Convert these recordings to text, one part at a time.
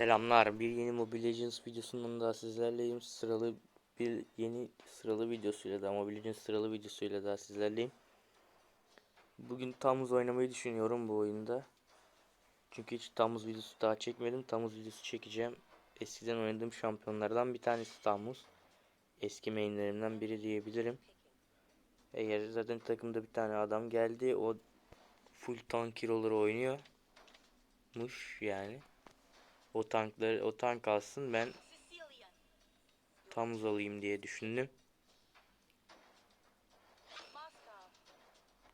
Selamlar. Bir yeni Mobile Legends videosundan daha sizlerleyim. Sıralı bir yeni sıralı videosuyla da Mobile Legends sıralı videosuyla daha sizlerleyim. Bugün Tamuz oynamayı düşünüyorum bu oyunda. Çünkü hiç Tamuz videosu daha çekmedim. Tamuz videosu çekeceğim. Eskiden oynadığım şampiyonlardan bir tanesi Tamuz. Eski mainlerimden biri diyebilirim. Eğer zaten takımda bir tane adam geldi. O full tank hero'ları oynuyormuş yani. O tankları o tank alsın ben tam alayım diye düşündüm.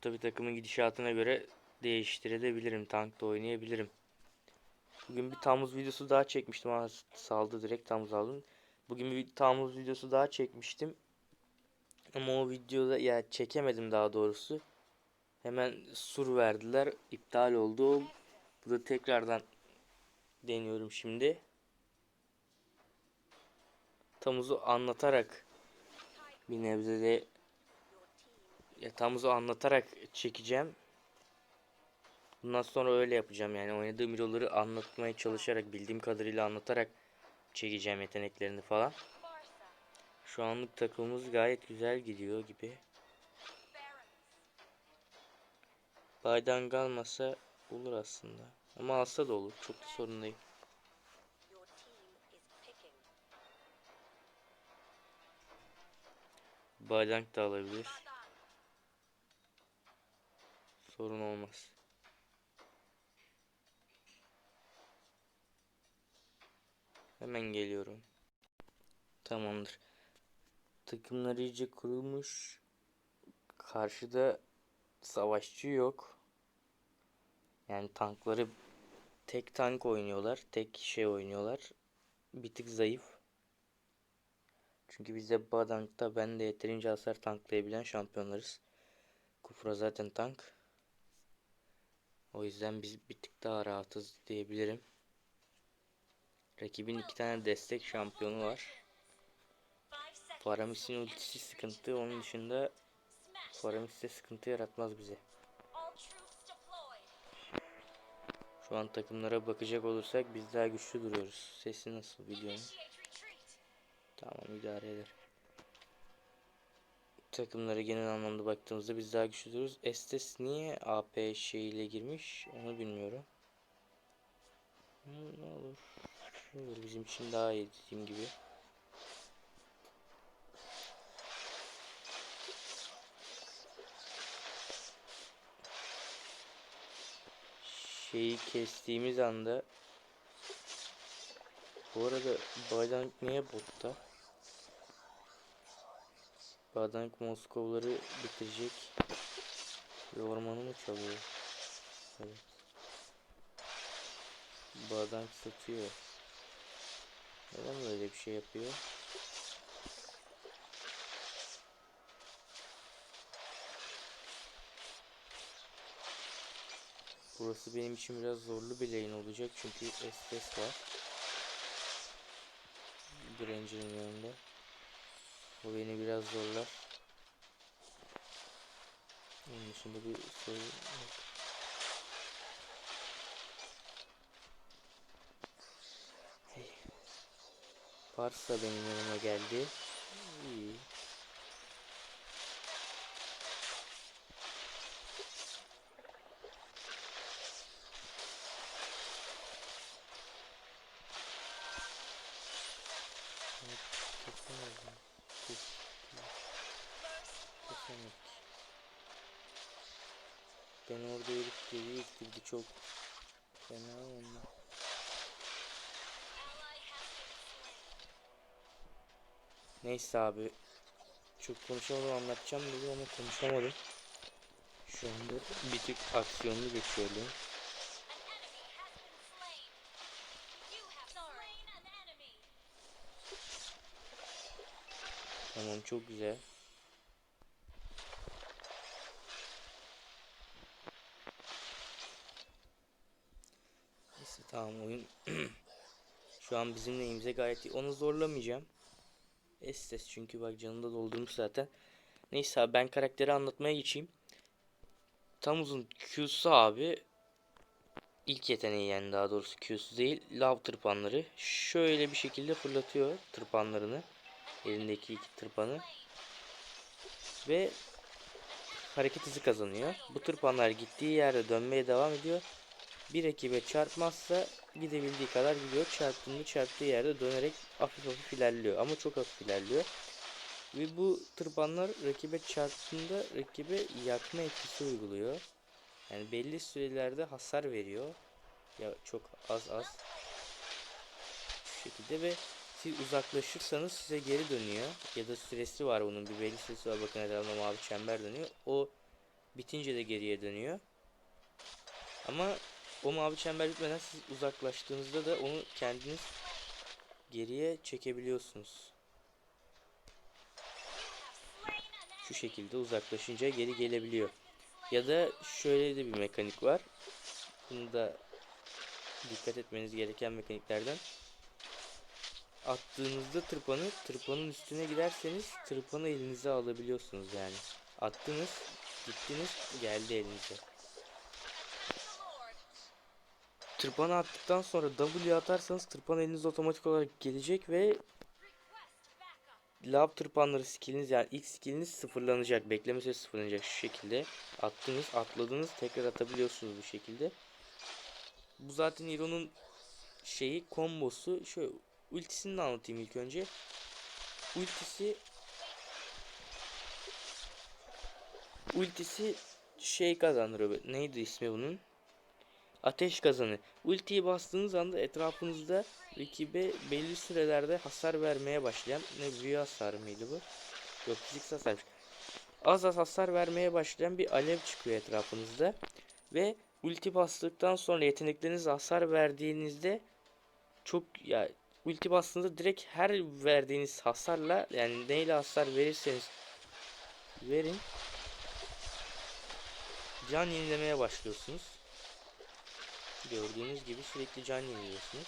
Tabi takımın gidişatına göre değiştirebilirim. Tankta oynayabilirim. Bugün bir Tamuz videosu daha çekmiştim. ama saldı direkt Tamuz aldım. Bugün bir Tamuz videosu daha çekmiştim. Ama o videoda ya çekemedim daha doğrusu. Hemen sur verdiler. iptal oldu. Bu da tekrardan deniyorum şimdi. Tamuz'u anlatarak bir nebze de ya Tamuz'u anlatarak çekeceğim. Bundan sonra öyle yapacağım yani oynadığım hero'ları anlatmaya çalışarak bildiğim kadarıyla anlatarak çekeceğim yeteneklerini falan. Şu anlık takımımız gayet güzel gidiyor gibi. Baydan kalmasa olur aslında. Ama alsa da olur. Çok da sorun değil. Baydank da alabilir. Sorun olmaz. Hemen geliyorum. Tamamdır. Takımlar iyice kurulmuş. Karşıda savaşçı yok. Yani tankları tek tank oynuyorlar. Tek şey oynuyorlar. Bir tık zayıf. Çünkü bizde Badank'ta ben de yeterince hasar tanklayabilen şampiyonlarız. Kufra zaten tank. O yüzden biz bir tık daha rahatız diyebilirim. Rakibin iki tane destek şampiyonu var. Paramis'in ultisi sıkıntı. Onun dışında Paramis de sıkıntı yaratmaz bize. Şu an takımlara bakacak olursak biz daha güçlü duruyoruz. Sesi nasıl retreat. Tamam idare eder. Takımlara genel anlamda baktığımızda biz daha güçlü duruyoruz. Estes niye AP şeyiyle girmiş onu bilmiyorum. Ne olur. Ne bizim için daha iyi dediğim gibi. Şeyi kestiğimiz anda bu arada Baydank niye botta? Baydank Moskovları bitirecek. Bir ormanı mı çalıyor? Evet. Baydank satıyor. Neden böyle bir şey yapıyor? Burası benim için biraz zorlu bir lane olacak çünkü SS var. Granger'ın yanında. O beni biraz zorlar. Onun dışında bir sorun yok. Hey. Pars benim yanıma geldi. İyi. Evet, kesemedim. Kes- Kesemedik. Ben orada herif geri ittirdi çok fena oldu. Neyse abi. Çok konuşamadım anlatacağım dedim ama konuşamadım. Şu anda bir tık aksiyonlu geçiyorum. Tamam çok güzel. Neyse tamam oyun şu an bizim neyimize gayet iyi. Onu zorlamayacağım. Estes çünkü bak canını da doldurmuş zaten. Neyse abi ben karakteri anlatmaya geçeyim. Tam uzun Q'su abi ilk yeteneği yani daha doğrusu Q'su değil. Lav tırpanları. Şöyle bir şekilde fırlatıyor tırpanlarını. Elindeki iki tırpanı. Ve hareket hızı kazanıyor. Bu tırpanlar gittiği yerde dönmeye devam ediyor. Bir rakibe çarpmazsa gidebildiği kadar gidiyor. Çarptığında çarptığı yerde dönerek hafif hafif ilerliyor. Ama çok hafif ilerliyor. Ve bu tırpanlar rakibe çarptığında rakibe yakma etkisi uyguluyor. Yani belli sürelerde hasar veriyor. Ya çok az az. Bu şekilde ve siz uzaklaşırsanız size geri dönüyor. Ya da süresi var bunun bir belli süresi var. Bakın etrafında mavi çember dönüyor. O bitince de geriye dönüyor. Ama o mavi çember bitmeden siz uzaklaştığınızda da onu kendiniz geriye çekebiliyorsunuz. Şu şekilde uzaklaşınca geri gelebiliyor. Ya da şöyle de bir mekanik var. Bunu da dikkat etmeniz gereken mekaniklerden. Attığınızda tırpanı, tırpanın üstüne giderseniz tırpanı elinize alabiliyorsunuz yani. Attınız, gittiniz, geldi elinize. Tırpanı attıktan sonra W atarsanız tırpan elinize otomatik olarak gelecek ve Lab tırpanları skilliniz yani ilk skilliniz sıfırlanacak. Bekleme süresi sıfırlanacak şu şekilde. Attınız, atladınız, tekrar atabiliyorsunuz bu şekilde. Bu zaten Hero'nun şeyi, kombosu. Şöyle ultisini de anlatayım ilk önce. Ultisi Ultisi şey kazandırıyor. Neydi ismi bunun? Ateş kazanı. Ultiyi bastığınız anda etrafınızda rakibe belli sürelerde hasar vermeye başlayan ne büyü hasar mıydı bu? Yok fiziksel hasarmış. Az az hasar vermeye başlayan bir alev çıkıyor etrafınızda. Ve ulti bastıktan sonra yeteneklerinize hasar verdiğinizde çok ya ulti bastığınızda direkt her verdiğiniz hasarla yani neyle hasar verirseniz verin can yenilemeye başlıyorsunuz. Gördüğünüz gibi sürekli can yeniliyorsunuz.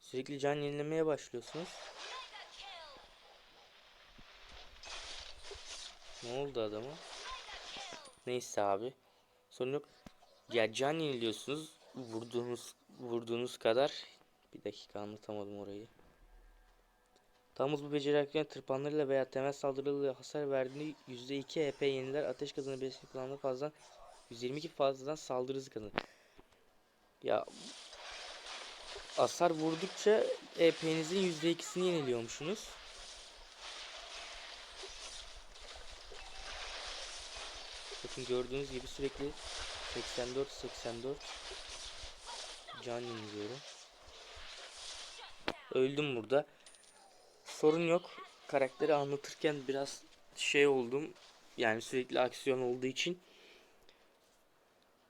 Sürekli can yenilemeye başlıyorsunuz. Ne oldu adama? Neyse abi. Sorun yok. Ya can yeniliyorsunuz. Vurduğunuz vurduğunuz kadar. Bir dakika anlatamadım orayı. Tamuz bu beceri hakkında tırpanlarıyla veya temel saldırılarıyla hasar verdiğinde %2 EP yeniler. Ateş kazanı besin kullanımı fazladan 122 fazladan saldırı hızı kazanır. Ya hasar vurdukça EP'nizin %2'sini yeniliyormuşsunuz. Bakın gördüğünüz gibi sürekli 84 84 can yeniliyorum. Öldüm burada. Sorun yok. Karakteri anlatırken biraz şey oldum. Yani sürekli aksiyon olduğu için.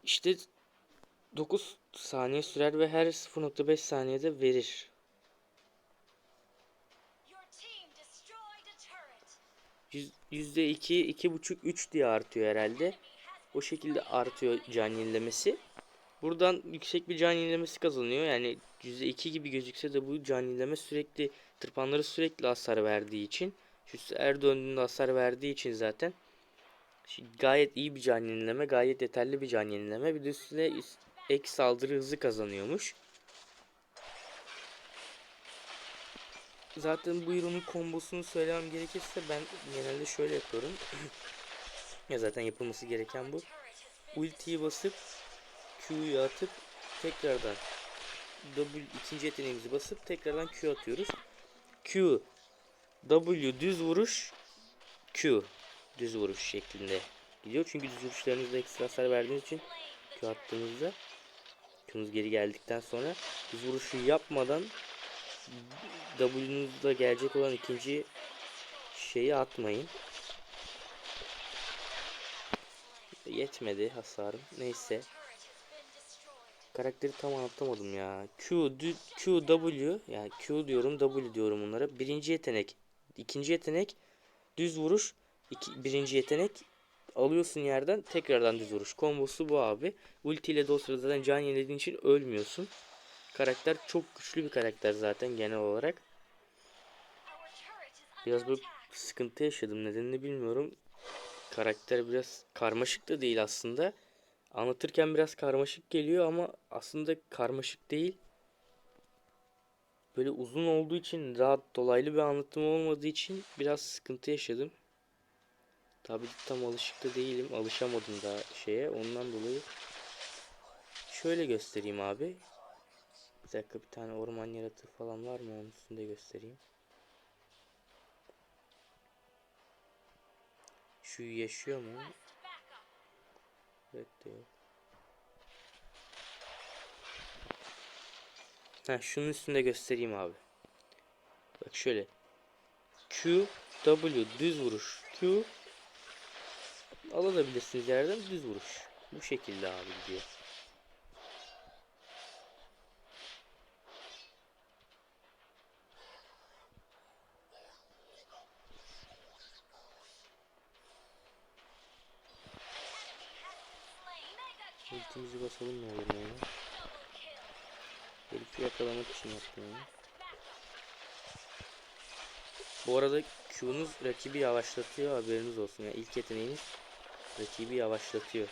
İşte 9 saniye sürer ve her 0.5 saniyede verir. Yüz- Yüzde iki, iki buçuk, üç diye artıyor herhalde. O şekilde artıyor can yenilemesi. Buradan yüksek bir can yenilemesi kazanıyor. Yani yüzde iki gibi gözükse de bu can yenileme sürekli tırpanları sürekli hasar verdiği için. Şu er döndüğünde hasar verdiği için zaten. Gayet iyi bir can yenileme, gayet yeterli bir can yenileme. Bir de üstüne ek saldırı hızı kazanıyormuş. Zaten bu Hero'nun kombosunu söylemem gerekirse ben genelde şöyle yapıyorum. ya zaten yapılması gereken bu. Ultiyi basıp Q'yu atıp tekrardan W ikinci yeteneğimizi basıp tekrardan Q atıyoruz. Q W düz vuruş Q düz vuruş şeklinde gidiyor. Çünkü düz vuruşlarınızda ekstra hasar verdiğiniz için Q attığınızda Q'nuz geri geldikten sonra düz vuruşu yapmadan W'nuzda gelecek olan ikinci şeyi atmayın. Yetmedi hasarım. Neyse. Karakteri tam anlatamadım ya. Q, dü- Q, W yani Q diyorum W diyorum bunlara. Birinci yetenek. ikinci yetenek düz vuruş. İki, birinci yetenek alıyorsun yerden tekrardan düz vuruş. Kombosu bu abi. Ulti ile sırada zaten can yenilediğin için ölmüyorsun. Karakter çok güçlü bir karakter zaten genel olarak. Biraz böyle sıkıntı yaşadım. Nedenini bilmiyorum. Karakter biraz karmaşık da değil aslında. Anlatırken biraz karmaşık geliyor ama aslında karmaşık değil. Böyle uzun olduğu için rahat dolaylı bir anlatım olmadığı için biraz sıkıntı yaşadım. Tabii tam alışık da değilim. Alışamadım daha şeye. Ondan dolayı şöyle göstereyim abi. Bir dakika bir tane orman yaratığı falan var mı? Onun üstünde göstereyim. Şu yaşıyor mu? Yok. Ha şunun üstünde göstereyim abi. Bak şöyle. Q W düz vuruş. Q alabilirsiniz yerden düz vuruş. Bu şekilde abi gidiyor. Ultimizi basalım ne olur olur. Herifi yakalamak için yaptım onu. Bu arada Q'nuz rakibi yavaşlatıyor haberiniz olsun. Yani ilk yeteneğiniz rakibi yavaşlatıyor.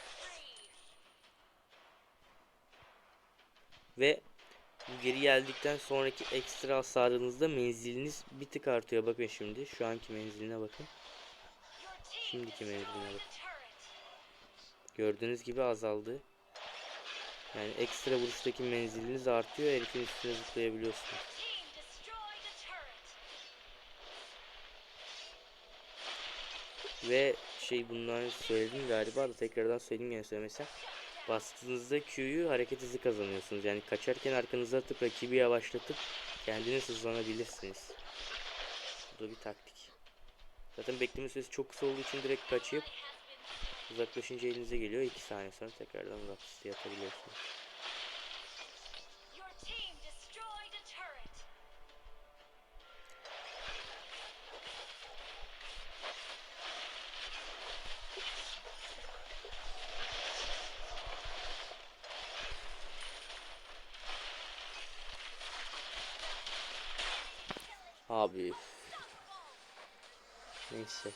Ve bu geri geldikten sonraki ekstra hasarınızda menziliniz bir tık artıyor. Bakın şimdi şu anki menziline bakın. Şimdiki menziline bakın. Gördüğünüz gibi azaldı. Yani ekstra vuruştaki menziliniz artıyor. Herifin üstüne zıplayabiliyorsunuz. Ve şey bunları söyledim galiba da tekrardan söyleyeyim yine söylemesem. Bastığınızda Q'yu hareket hızı kazanıyorsunuz. Yani kaçarken arkanıza atıp rakibi yavaşlatıp kendiniz hızlanabilirsiniz. Bu da bir taktik. Zaten bekleme süresi çok kısa olduğu için direkt kaçıp uzaklaşınca elinize geliyor. 2 saniye sonra tekrardan uzak diye atabiliyorsunuz. Abi. Neyse.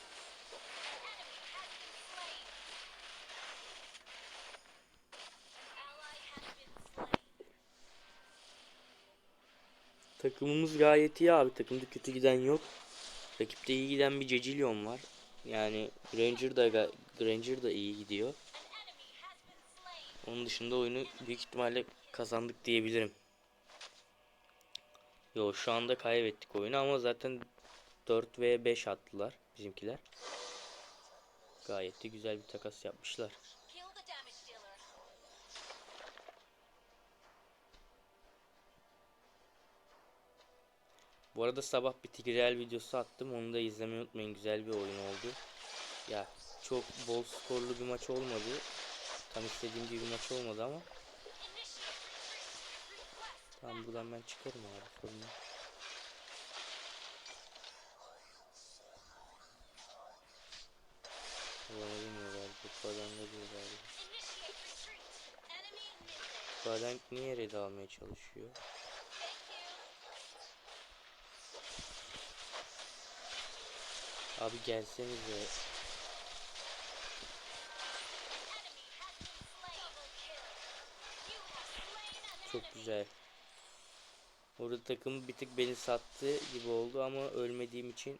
Takımımız gayet iyi abi. Takımda kötü giden yok. Rakipte iyi giden bir Cecilion var. Yani Granger da Granger da iyi gidiyor. Onun dışında oyunu büyük ihtimalle kazandık diyebilirim. Yo şu anda kaybettik oyunu ama zaten 4 ve 5 attılar bizimkiler. Gayet de güzel bir takas yapmışlar. Bu arada sabah bir Tigreal videosu attım. Onu da izlemeyi unutmayın. Güzel bir oyun oldu. Ya çok bol skorlu bir maç olmadı. Tam istediğim gibi bir maç olmadı ama. Tamam buradan ben çıkarım abi sorun diyorlar. Initiate retreat. Enemy eliminated. Baden niye red almaya çalışıyor? Have slain an Çok güzel. Orada takım bir tık beni sattı gibi oldu ama ölmediğim için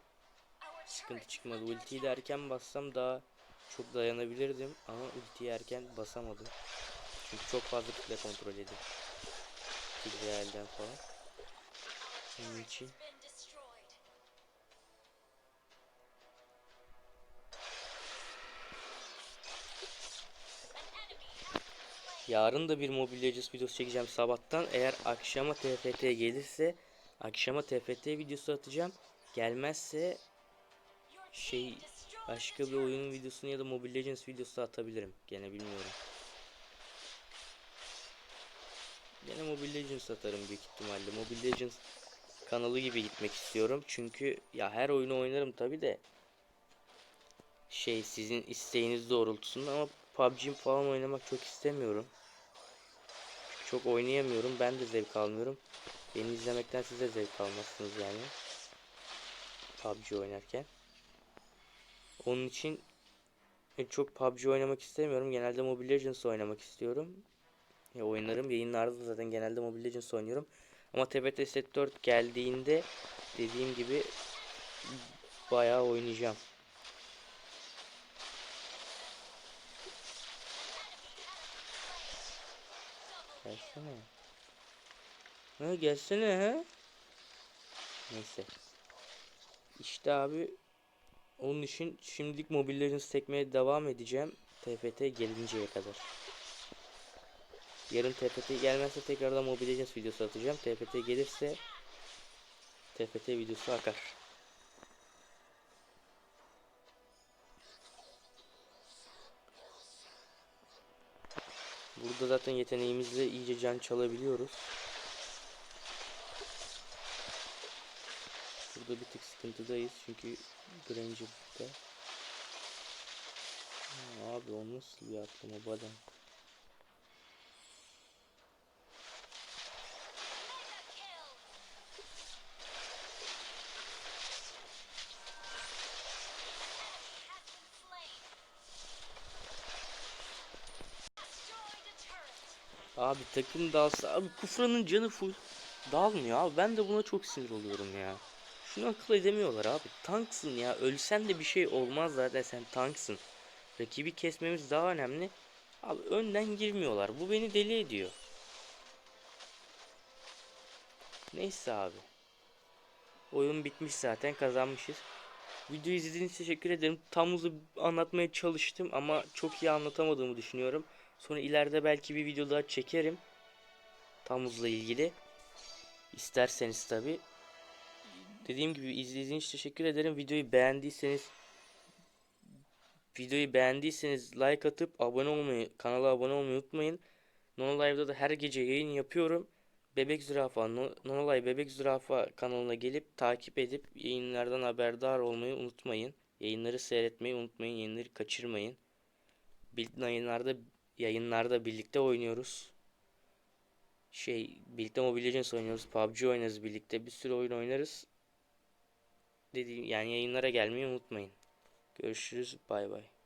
sıkıntı çıkmadı. Ultiyi de erken bassam daha çok dayanabilirdim ama ultiyi erken basamadım. Çünkü çok fazla kitle kontrol edin. Tigreal'den falan. Onun Turret için yarın da bir Legends videosu çekeceğim sabahtan. Eğer akşama TFT gelirse akşama TFT videosu atacağım. Gelmezse şey başka bir oyunun videosunu ya da Mobile Legends videosu atabilirim. Gene bilmiyorum. Gene Mobile Legends atarım büyük ihtimalle. Mobile Legends kanalı gibi gitmek istiyorum. Çünkü ya her oyunu oynarım tabi de şey sizin isteğiniz doğrultusunda ama PUBG falan oynamak çok istemiyorum. Çünkü çok oynayamıyorum. Ben de zevk almıyorum. Beni izlemekten siz de zevk almazsınız yani. PUBG oynarken. Onun için e, çok PUBG oynamak istemiyorum. Genelde Mobile Legends oynamak istiyorum. Ya oynarım. Yayınlarda da zaten genelde Mobile Legends oynuyorum. Ama TBT Set 4 geldiğinde dediğim gibi bayağı oynayacağım. Gelsene. Ha gelsene ha. Neyse. İşte abi onun için şimdilik Mobile Legends tekmeye devam edeceğim. TFT gelinceye kadar. Yarın TFT gelmezse tekrardan Mobile Legends videosu atacağım. TFT gelirse TFT videosu akar. Burada zaten yeteneğimizle iyice can çalabiliyoruz. Burada bir tık sıkıntıdayız çünkü Granger'da. Ha, Abi o nasıl bir atlama badem? Abi takım dalsa abi Kufra'nın canı full dalmıyor abi ben de buna çok sinir oluyorum ya. Şunu akıl edemiyorlar abi tanksın ya ölsen de bir şey olmaz zaten sen tanksın. Rakibi kesmemiz daha önemli. Abi önden girmiyorlar bu beni deli ediyor. Neyse abi. Oyun bitmiş zaten kazanmışız. Videoyu izlediğiniz için teşekkür ederim. Tam hızlı anlatmaya çalıştım ama çok iyi anlatamadığımı düşünüyorum. Sonra ileride belki bir video daha çekerim. Tam hızla ilgili. İsterseniz tabi. Dediğim gibi izlediğiniz için teşekkür ederim. Videoyu beğendiyseniz videoyu beğendiyseniz like atıp abone olmayı, kanala abone olmayı unutmayın. Nono da her gece yayın yapıyorum. Bebek Zürafa, No- Nonolay Bebek Zürafa kanalına gelip takip edip yayınlardan haberdar olmayı unutmayın. Yayınları seyretmeyi unutmayın. Yayınları kaçırmayın. Bil- Yayınlarda yayınlarda birlikte oynuyoruz. Şey, birlikte Mobile Legends oynuyoruz. PUBG oynarız birlikte. Bir sürü oyun oynarız. Dediğim yani yayınlara gelmeyi unutmayın. Görüşürüz. Bay bay.